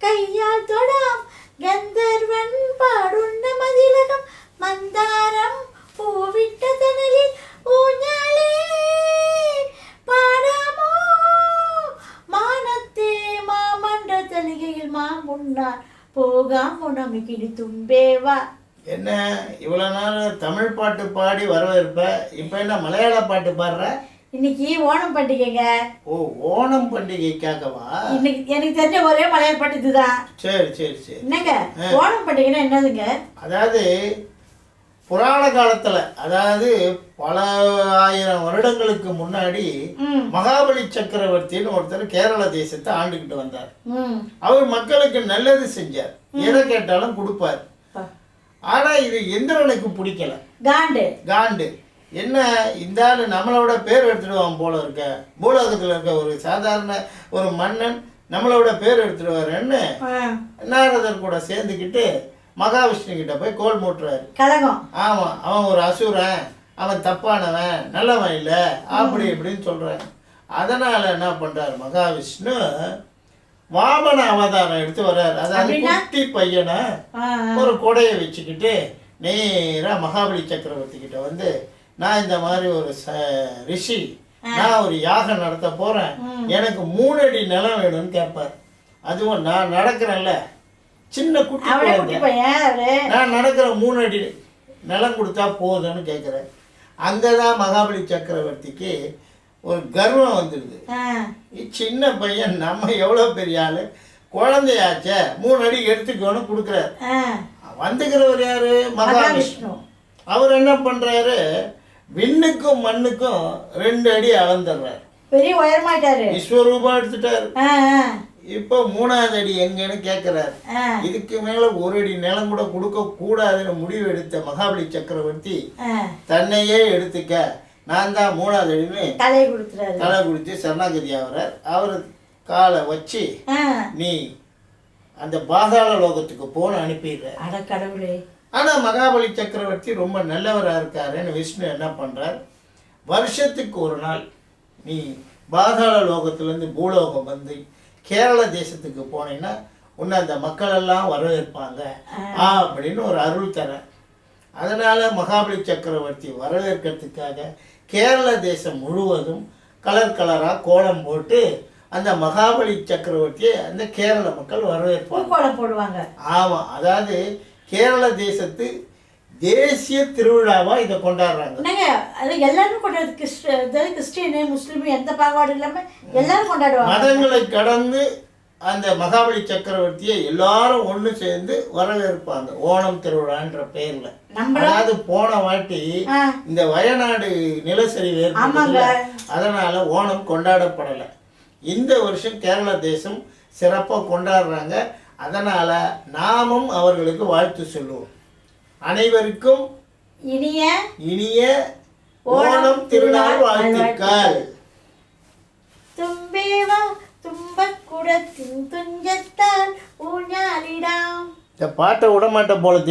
கையால் தொடாம். கந்தர்வன் பாடுண்ட மதிலகம் மந்தாரம் பூவிட்ட தனலில் ஊஞ்சாலே பாடாமோ மானத்தே மாமன்ற தலிகையில் மா முன்னார் போகாம் உணவு கிடி தும்பேவா என்ன இவ்வளோ நாள் தமிழ் பாட்டு பாடி வரவேற்ப இப்போ என்ன மலையாள பாட்டு பாடுற? இன்னைக்கு ஓணம் பண்டிகைங்க. ஓ ஓணம் பண்டிகைக்காகவா? இன்னைக்கு எனக்கு தெரிஞ்ச ஒரே மலையாள பாட்டு இதுதான் சரி சரி சரி. என்னங்க? ஓணம் பண்டிகைன்னா என்னதுங்க? அதாவது புராண காலத்துல அதாவது பல ஆயிரம் வருடங்களுக்கு முன்னாடி மகாபலி சக்கரவர்த்தின்னு ஒருத்தர் கேரள தேசத்தை ஆண்டுகிட்டு வந்தார். அவர் மக்களுக்கு நல்லது செஞ்சார். எதை கேட்டாலும் கொடுப்பார். ஆனா இது எந்திரனுக்கு பிடிக்கல. காண்டு. காண்டு. என்ன இந்த ஆளு நம்மளோட பேர் எடுத்துடுவான் போல இருக்க? பூலோகத்தில் இருக்க ஒரு சாதாரண ஒரு மன்னன் நம்மளோட பேர் எடுத்துடுவாருன்னு நாரதர் கூட சேர்ந்துக்கிட்டு மகாவிஷ்ணு கிட்ட போய் கோல் மூட்டுறாரு. ஆமாம் அவன் ஒரு அசுரன் அவன் தப்பானவன் நல்லவன் இல்லை அப்படி இப்படின்னு சொல்கிறான் அதனால் என்ன பண்ணுறாரு மகாவிஷ்ணு? வாமன அவதாரம் எடுத்து வர்றாரு. அதாவது? குட்டி பையனை. ஒரு கொடையை வச்சுக்கிட்டு நேராக மகாபலி சக்கரவர்த்தி கிட்ட வந்து நான் இந்த மாதிரி ஒரு ரிஷி. நான் ஒரு யாகம் நடத்த போகிறேன் எனக்கு மூணு அடி நிலம் வேணும்னு கேட்பார் அதுவும் நான் நடக்கிறேன்ல. சின்ன குட்டி நான் நடக்கிற மூணு அடி நிலம் கொடுத்தா போதும்னு கேட்குறேன் அங்கே தான் மகாபலி சக்கரவர்த்திக்கு ஒரு கர்வம் வந்துடுது சின்ன பையன் நம்ம எவ்வளோ பெரிய ஆள்? குழந்தையாச்சே மூணு அடி எடுத்துக்கோன்னு கொடுக்குறாரு. வந்துக்கிறவர் யாரு? மகாவிஷ்ணு. அவர் என்ன பண்ணுறாரு விண்ணுக்கும் மண்ணுக்கும் ரெண்டு அடி அளந்துடுறாரு. பெரிய உயரமாயிட்டாரு. விஸ்வரூபம் எடுத்துட்டாரு. இப்போ மூணாவது அடி எங்கன்னு கேட்குறாரு இதுக்கு மேலே ஒரு அடி நிலம் கூட கொடுக்க கூடாதுன்னு முடிவு எடுத்த மகாபலி சக்கரவர்த்தி. தன்னையே எடுத்துக்க நான் தான் மூணாவது அடின்னு தலையை கொடுத்துறாரு. தலை குடித்து சரணாகதி ஆகிறார். அவர் காலை வச்சு நீ அந்த பாதாள லோகத்துக்கு போன அனுப்பிடுற அட கடவுளே. ஆனால் மகாபலி சக்கரவர்த்தி ரொம்ப நல்லவராக இருக்காருன்னு விஷ்ணு என்ன பண்ணுறார் வருஷத்துக்கு ஒரு நாள் நீ பாதாள லோகத்துலேருந்து பூலோகம் வந்து கேரள தேசத்துக்கு போனீங்கன்னா உன்னை அந்த மக்கள் எல்லாம் வரவேற்பாங்க. ஆ. அப்படின்னு ஒரு அருள் தரேன் அதனால் மகாபலி சக்கரவர்த்தி வரவேற்கிறதுக்காக கேரள தேசம் முழுவதும் கலர் கலராக கோலம் போட்டு அந்த மகாபலி சக்கரவர்த்தியை அந்த கேரள மக்கள் வரவேற்பாங்க. பூக்கோலம் போடுவாங்க. ஆமாம் அதாவது கேரள தேசத்து தேசிய திருவிழாவா இதை கொண்டாடுறாங்க. என்னங்க அது எல்லாரும் கொண்டாடுறது கிறிஸ்ட அதாவது கிறிஸ்டியனு முஸ்லீம் எந்த பாகுபாடு இல்லாம எல்லாரும் கொண்டாடுவாங்க. மதங்களை கடந்து அந்த மகாபலி சக்கரவர்த்தியை எல்லாரும் ஒன்று சேர்ந்து வரவேற்பாங்க ஓணம் திருவிழான்ற பேர்ல. நம்மளும் அதாவது போன வாட்டி இந்த வயநாடு நிலச்சரிவு ஏற்பட்டதுல அதனால ஓணம் கொண்டாடப்படலை. இந்த வருஷம் கேரள தேசம் சிறப்பாக கொண்டாடுறாங்க. அதனால் நாமும் அவர்களுக்கு வாழ்த்து சொல்லுவோம். அனைவருக்கும் இனிய இனிய ஓணம் திருநாள் வாழ்த்துக்கள். தும்பேவா தும்பக்குடத்தின் துஞ்சத்தால் ஊஞ்சாலிடாம். இந்த பாட்டை விட மாட்டேன் போல